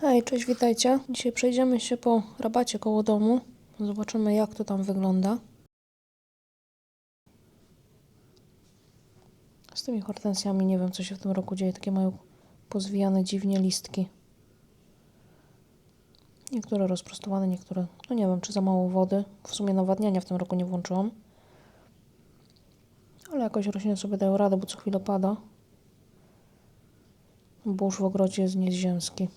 Hej, cześć, witajcie. Dzisiaj przejdziemy się po rabacie koło domu. Zobaczymy, jak to tam wygląda. Z tymi hortensjami nie wiem, co się w tym roku dzieje. Takie mają pozwijane dziwnie listki. Niektóre rozprostowane, niektóre... No nie wiem, czy za mało wody. W sumie nawadniania w tym roku nie włączyłam. Ale jakoś rośliny sobie dają radę, bo co chwilę pada. Burz w ogrodzie jest nieziemski.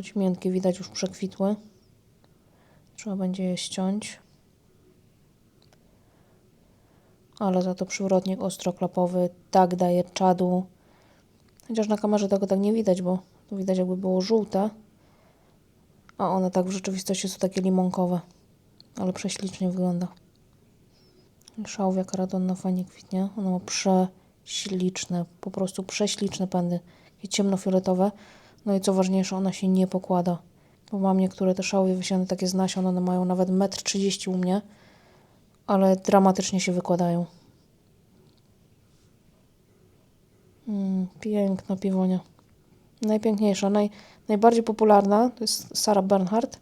Kocimiętki widać już przekwitły. Trzeba będzie je ściąć. Ale za to przywrotnik ostroklapowy tak daje czadu. Chociaż na kamerze tego tak nie widać, bo tu widać jakby było żółte. A one tak w rzeczywistości są takie limonkowe. Ale prześlicznie wygląda. Szałwia karadonna fajnie kwitnie. Ona ma prześliczne, po prostu prześliczne pędy. Takie ciemnofioletowe. No i co ważniejsze, ona się nie pokłada. Bo mam niektóre te szały wysiane takie z nasion, one mają nawet 1,30 m u mnie, ale dramatycznie się wykładają. Mm, piękna piwonia. Najpiękniejsza, naj, najbardziej popularna to jest Sarah Bernhardt,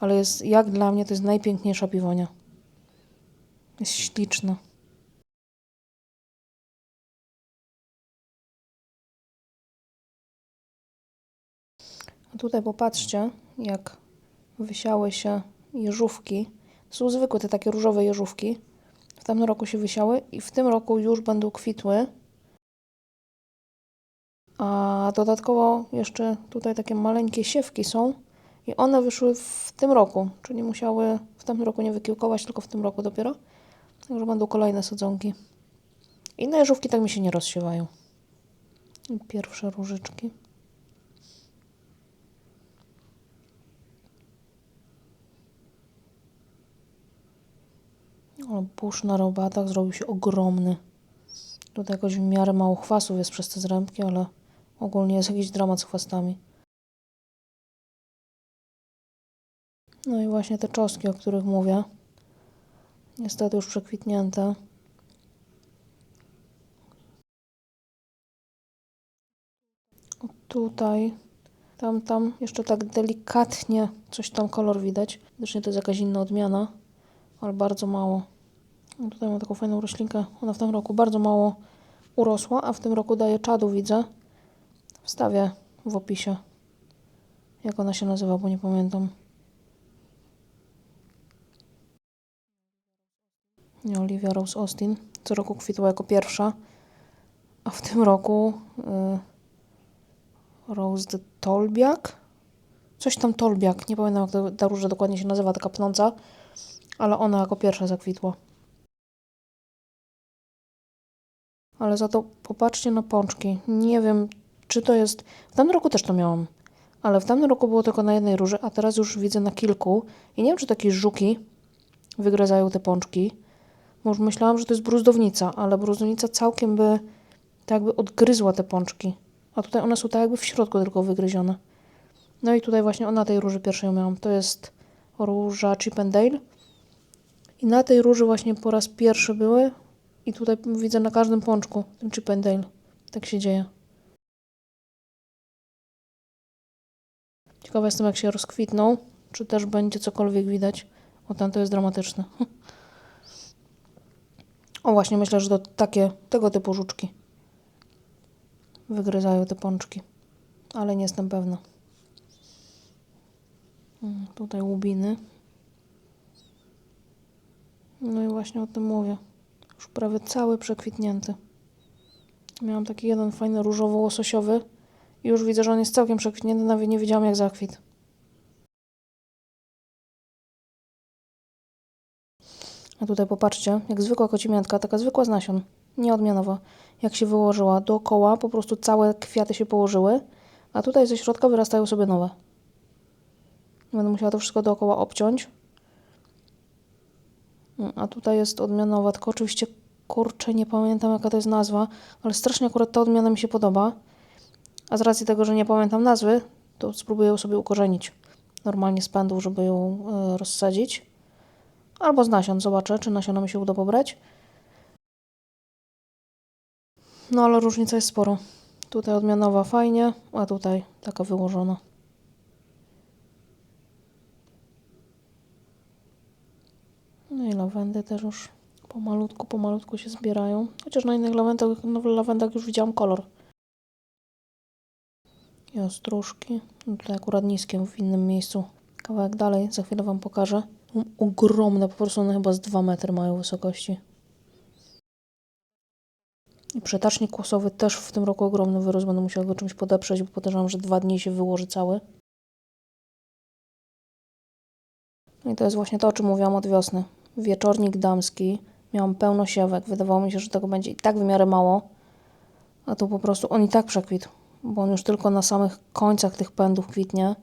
ale jest, jak dla mnie to jest najpiękniejsza piwonia. Jest śliczna. Tutaj popatrzcie, jak wysiały się jeżówki. To są zwykłe te takie różowe jeżówki. W tamtym roku się wysiały i w tym roku już będą kwitły. A dodatkowo jeszcze tutaj takie maleńkie siewki są i one wyszły w tym roku, czyli musiały w tamtym roku nie wykiełkować, tylko w tym roku dopiero. Także będą kolejne sadzonki. Inne jeżówki tak mi się nie rozsiewają. Pierwsze różyczki. O, burz na robatach zrobił się ogromny. Tutaj jakoś w miarę mało chwasów jest przez te zrębki, ale ogólnie jest jakiś dramat z chwastami. No i właśnie te czosnki, o których mówię. Niestety już przekwitnięte. Tutaj, tam, tam jeszcze tak delikatnie coś tam kolor widać. Widocznie to jest jakaś inna odmiana, ale bardzo mało. No tutaj mam taką fajną roślinkę. Ona w tym roku bardzo mało urosła, a w tym roku daje czadu, widzę. Wstawię w opisie, jak ona się nazywa, bo nie pamiętam. Nie, Olivia Rose Austin. Co roku kwitła jako pierwsza, a w tym roku y, Rose de Tolbiak. Coś tam Tolbiak, nie pamiętam jak ta róża dokładnie się nazywa, taka pnąca, ale ona jako pierwsza zakwitła. Ale za to popatrzcie na pączki. Nie wiem, czy to jest. W tamtym roku też to miałam, ale w tamtym roku było tylko na jednej róży, a teraz już widzę na kilku. I nie wiem, czy takie żuki wygryzają te pączki. Bo już myślałam, że to jest bruzdownica, ale bruzdownica całkiem by tak jakby odgryzła te pączki. A tutaj one są tak jakby w środku tylko wygryzione. No i tutaj właśnie na tej róży pierwszej miałam. To jest róża Chip and Dale. I na tej róży właśnie po raz pierwszy były. I tutaj widzę na każdym pączku ten Chip and Dale. Tak się dzieje. Ciekawa jestem, jak się rozkwitną. Czy też będzie cokolwiek widać. O, tam to jest dramatyczne. O, właśnie myślę, że to takie, tego typu żuczki wygryzają te pączki. Ale nie jestem pewna. Mm, Tutaj łubiny. No i właśnie o tym mówię. Już prawie cały przekwitnięty. Miałam taki jeden fajny różowo-łososiowy i już widzę, że on jest całkiem przekwitnięty, nawet nie wiedziałam jak zakwit. A tutaj popatrzcie, jak zwykła kocimiętka, taka zwykła z nasion, nieodmianowa. Jak się wyłożyła dookoła, po prostu całe kwiaty się położyły, a tutaj ze środka wyrastają sobie nowe. Będę musiała to wszystko dookoła obciąć. Mm, A tutaj jest odmianowa, tylko oczywiście kurczę, nie pamiętam jaka to jest nazwa, ale strasznie akurat ta odmiana mi się podoba. A z racji tego, że nie pamiętam nazwy, to spróbuję ją sobie ukorzenić. Normalnie z pędów, żeby ją e, rozsadzić. Albo z nasion, zobaczę, czy nasiona mi się uda pobrać. No ale różnica jest sporo. Tutaj odmianowa fajnie, a tutaj taka wyłożona. No i lawendy też już pomalutku, pomalutku się zbierają. Chociaż na innych lawendach, no, lawendach już widziałam kolor. I ostróżki. No tutaj akurat niskie w innym miejscu. Kawałek dalej, za chwilę Wam pokażę. Ogromne, po prostu one chyba z 2 metry mają wysokości. I przetacznik kłosowy też w tym roku ogromny wyrósł. Będę musiała go czymś podeprzeć, bo podejrzewam, że dwa dni się wyłoży cały. No i to jest właśnie to, o czym mówiłam od wiosny. Wieczornik damski. Miałam pełno siewek. Wydawało mi się, że tego będzie i tak w miarę mało. A tu po prostu on i tak przekwitł, bo on już tylko na samych końcach tych pędów kwitnie.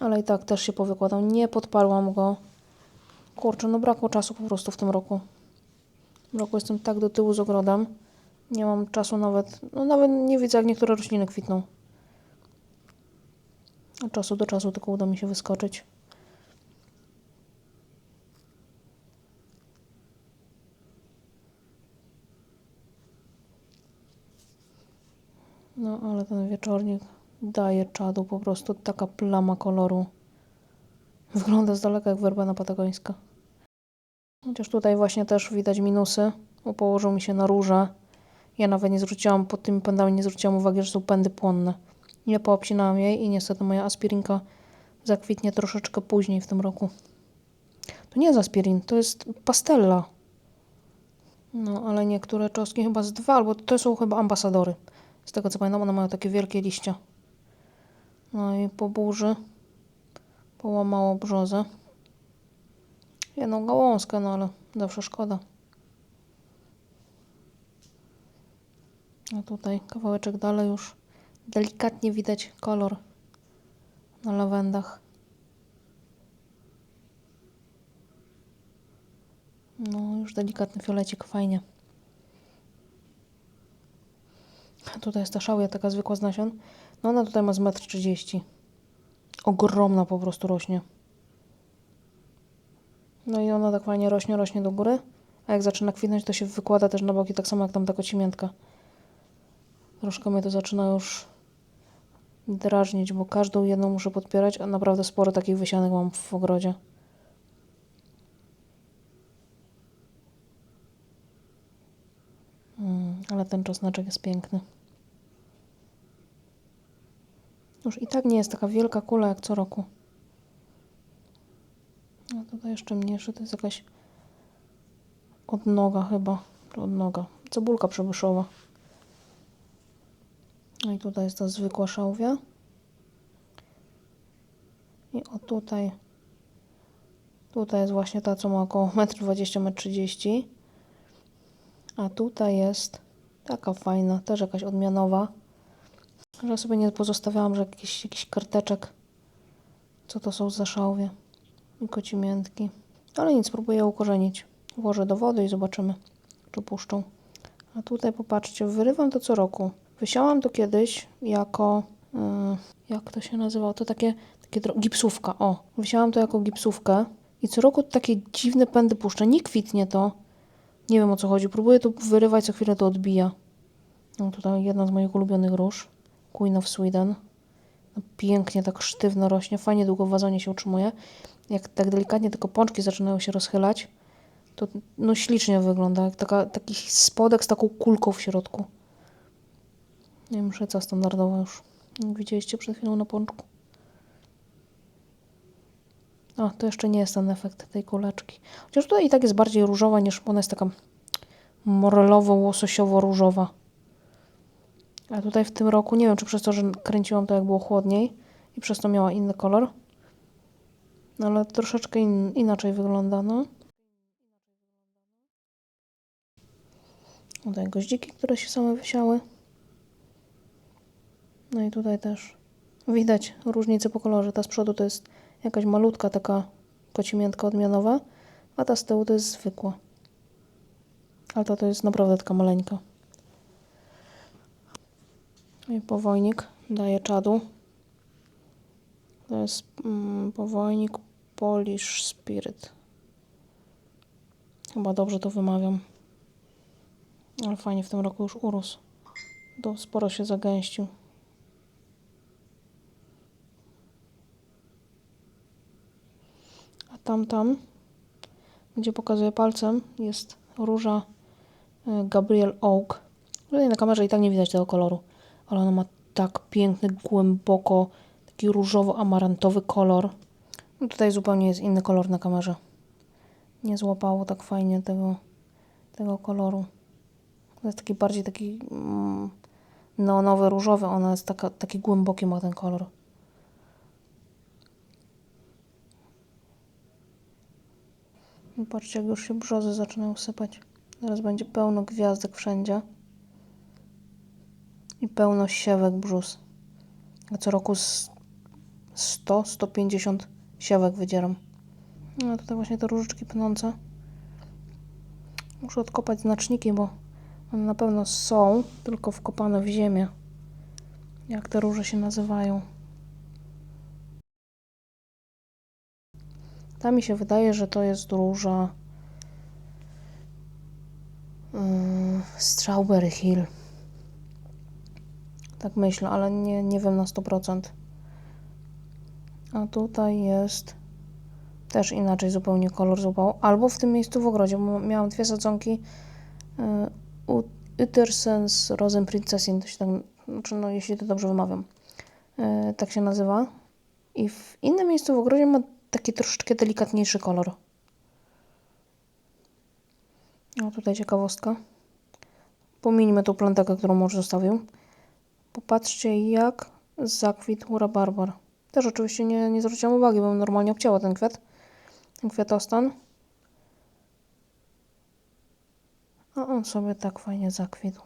Ale i tak też się powykładał. Nie podparłam go. Kurczę, no brakło czasu po prostu w tym roku. W roku jestem tak do tyłu z ogrodem. Nie mam czasu nawet, no nawet nie widzę jak niektóre rośliny kwitną. Od czasu do czasu tylko uda mi się wyskoczyć. No ale ten wieczornik daje czadu, po prostu taka plama koloru. Wygląda z daleka jak werbena patagońska. Chociaż tutaj właśnie też widać minusy, bo położył mi się na róże. Ja nawet nie zwróciłam, pod tymi pędami nie zwróciłam uwagi, że są pędy płonne. Nie poobcinałam jej i niestety moja aspirinka zakwitnie troszeczkę później w tym roku. To nie jest aspirin, to jest pastella. No, ale niektóre czosnki chyba z dwa, albo to są chyba ambasadory. Z tego co pamiętam, one mają takie wielkie liście. No i po burzy połamało brzozę. Jedną gałązkę, no ale zawsze szkoda. A tutaj kawałeczek dalej już delikatnie widać kolor na lawendach. No, już delikatny fiolecik, fajnie. Tutaj jest ta szałia taka zwykła z nasion. No ona tutaj ma z 1,30 m. Ogromna po prostu rośnie. No i ona tak fajnie rośnie, rośnie do góry. A jak zaczyna kwitnąć, to się wykłada też na boki, tak samo jak tam ta kocimiętka. Troszkę mnie to zaczyna już drażnić, bo każdą jedną muszę podpierać, a naprawdę sporo takich wysianek mam w ogrodzie. Mm, ale ten czosneczek jest piękny. Już i tak nie jest taka wielka kula jak co roku. A tutaj jeszcze mniejszy, to jest jakaś odnoga chyba, odnoga, cebulka przebyszowa. No i tutaj jest ta zwykła szałwia. I o tutaj, tutaj jest właśnie ta, co ma około 1,20 m, 1,30 m. A tutaj jest taka fajna, też jakaś odmianowa. Że sobie nie pozostawiałam, że jakiś, jakiś karteczek. Co to są za szałwie? I kocimiętki. Ale nic, spróbuję ukorzenić. Włożę do wody i zobaczymy, czy puszczą. A tutaj popatrzcie, wyrywam to co roku. Wysiałam to kiedyś jako, yy, jak to się nazywało, to takie, takie gipsówka, o. Wysiałam to jako gipsówkę i co roku takie dziwne pędy puszczę. Nie kwitnie to. Nie wiem o co chodzi. Próbuję to wyrywać, co chwilę to odbija. No tutaj jedna z moich ulubionych róż. Queen of Sweden. No, pięknie tak sztywno rośnie, fajnie długo w wazonie się utrzymuje. Jak tak delikatnie tylko pączki zaczynają się rozchylać, to no ślicznie wygląda, jak taka, taki spodek z taką kulką w środku. Nie wiem, szyca standardowa już. Widzieliście przed chwilą na pączku. A, to jeszcze nie jest ten efekt tej kuleczki. Chociaż tutaj i tak jest bardziej różowa niż ona jest taka morelowo-łososiowo-różowa. A tutaj w tym roku, nie wiem czy przez to, że kręciłam to jak było chłodniej i przez to miała inny kolor. No ale troszeczkę in, inaczej wygląda, no. Tutaj goździki, które się same wysiały. No i tutaj też widać różnicę po kolorze. Ta z przodu to jest jakaś malutka taka kocimiętka odmianowa, a ta z tyłu to jest zwykła. Ale ta to jest naprawdę taka maleńka. I powojnik daje czadu. To jest mm, powojnik Polish Spirit. Chyba dobrze to wymawiam. Ale fajnie w tym roku już urósł. Do, sporo się zagęścił. A tam, tam, gdzie pokazuję palcem, jest róża y, Gabriel Oak. Tutaj na kamerze i tak nie widać tego koloru, ale ona ma tak piękny, głęboko, taki różowo-amarantowy kolor. No tutaj zupełnie jest inny kolor na kamerze. Nie złapało tak fajnie tego, tego koloru. To jest taki bardziej taki mm, neonowy, różowy. Ona jest taka, taki głęboki ma ten kolor. Patrzcie, jak już się brzozy zaczynają sypać. Teraz będzie pełno gwiazdek wszędzie. I pełno siewek brzus. A co roku z 100-150 siewek wydzieram. No tutaj właśnie te różyczki pnące. Muszę odkopać znaczniki, bo one na pewno są, tylko wkopane w ziemię. Jak te róże się nazywają. Ta mi się wydaje, że to jest róża yy, Strawberry Hill. Tak myślę, ale nie, nie wiem na 100%. A tutaj jest też inaczej zupełnie kolor złapał. Albo w tym miejscu w ogrodzie, bo miałam dwie sadzonki y, u Uttersens Rosenprinzessin, to się tak, znaczy no jeśli to dobrze wymawiam, y, tak się nazywa. I w innym miejscu w ogrodzie ma taki troszeczkę delikatniejszy kolor. O, tutaj ciekawostka. Pomińmy tą plantekę, którą mąż zostawił. Popatrzcie, jak zakwitł rabarbar. Też oczywiście nie, nie zwróciłam uwagi, bo normalnie obcięła ten kwiat, ten kwiatostan. A on sobie tak fajnie zakwitł.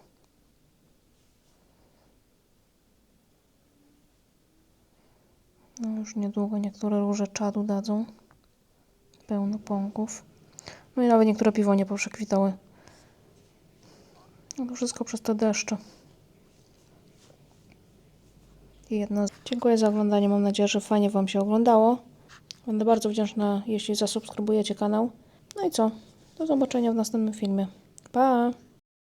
No już niedługo niektóre róże czadu dadzą. Pełno pąków. No i nawet niektóre piwonie poprzekwitały. No to wszystko przez te deszcze. I Dziękuję za oglądanie. Mam nadzieję, że fajnie Wam się oglądało. Będę bardzo wdzięczna, jeśli zasubskrybujecie kanał. No i co? Do zobaczenia w następnym filmie. Pa!